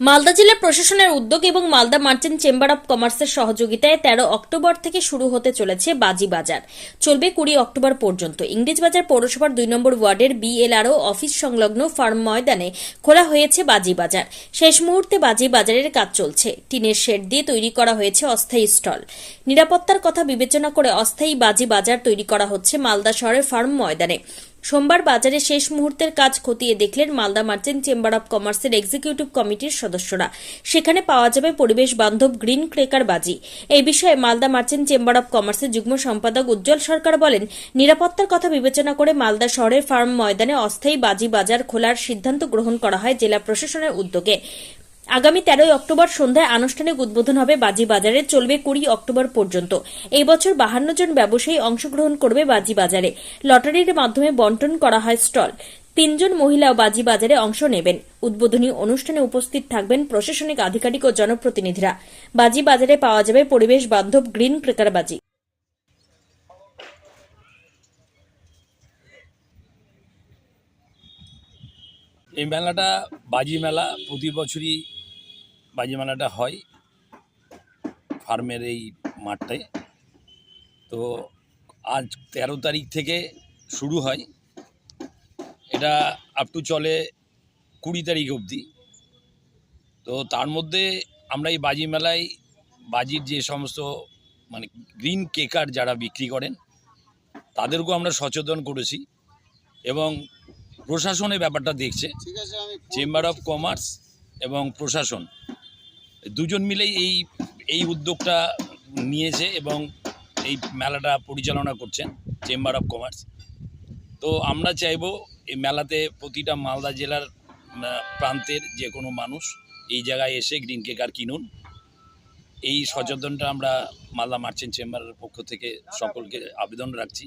মালদা জেলা প্রশাসনের উদ্যোগ এবং মালদা মার্চেন্ট চেম্বার অব কমার্সের সহযোগিতায় তেরো অক্টোবর থেকে শুরু হতে চলেছে বাজি বাজার। চলবে কুড়ি অক্টোবর পর্যন্ত। ইংরেজ বাজার পৌরসভার দুই নম্বর ওয়ার্ডের বিএলআরও অফিস সংলগ্ন ফার্ম ময়দানে খোলা হয়েছে বাজি বাজার। শেষ মুহূর্তে বাজি বাজারের কাজ চলছে। টিনের শেড দিয়ে তৈরি করা হয়েছে অস্থায়ী স্টল। নিরাপত্তার কথা বিবেচনা করে অস্থায়ী বাজি বাজার তৈরি করা হচ্ছে মালদা শহরের ফার্ম ময়দানে। সোমবার বাজারে শেষ মুহূর্তের কাজ খতিয়ে দেখলেন মালদা মার্চেন্ট চেম্বার অব কমার্সের এক্সিকিউটিভ কমিটির সদস্যরা। সেখানে পাওয়া যাবে পরিবেশ বান্ধব গ্রিন ক্রেকার বাজি। এই বিষয়ে মালদা মার্চেন্ট চেম্বার অব কমার্সের যুগ্ম সম্পাদক উজ্জ্বল সরকার বলেন, নিরাপত্তার কথা বিবেচনা করে মালদা শহরের ফার্ম ময়দানে অস্থায়ী বাজি বাজার খোলার সিদ্ধান্ত গ্রহণ করা হয় জেলা প্রশাসনের উদ্যোগে। আগামী তেরোই অক্টোবর সন্ধ্যায় আনুষ্ঠানিক উদ্বোধন হবে বাজি বাজারে, চলবে কুড়ি অক্টোবর পর্যন্ত। এই বছর বাহান্ন জন ব্যবসায়ী অংশগ্রহণ করবে বাজি বাজারে। লটারির মাধ্যমে বন্টন করা হয় স্টল। তিনজন মহিলাও বাজি বাজারে অংশ নেবেন। উদ্বোধনী অনুষ্ঠানে উপস্থিত থাকবেন প্রশাসনিক আধিকারিক ও জনপ্রতিনিধিরা। বাজি বাজারে পাওয়া যাবে পরিবেশ বান্ধব গ্রিন ক্রেকার বাজি। এই মেলাটা বাজি মেলা, প্রতি বছরই বাজি মেলাটা হয় ফার্মের এই মাঠটায় তো আজ তেরো তারিখ থেকে শুরু হয়। এটা আপ টু চলে কুড়ি তারিখ অবধি। তো তার মধ্যে আমরা এই বাজি মেলায় বাজির যে সমস্ত মানে গ্রিন কেকার যারা বিক্রি করেন, তাদেরকেও আমরা সচেতন করেছি এবং প্রশাসনের ব্যাপারটা দেখছে। চেম্বার অফ কমার্স এবং প্রশাসন। দুজন মিলেই এই এই উদ্যোগটা নিয়েছে এবং এই মেলাটা পরিচালনা করছেন চেম্বার অফ কমার্স তো আমরা চাইব এই মেলাতে প্রতিটা মালদা জেলার প্রান্তের যে কোনো মানুষ এই জায়গায় এসে গ্রিন কেকার কিনুন। এই সচেতনটা আমরা মালদা মার্চেন্ট চেম্বারের পক্ষ থেকে সকলকে আবেদন রাখছি।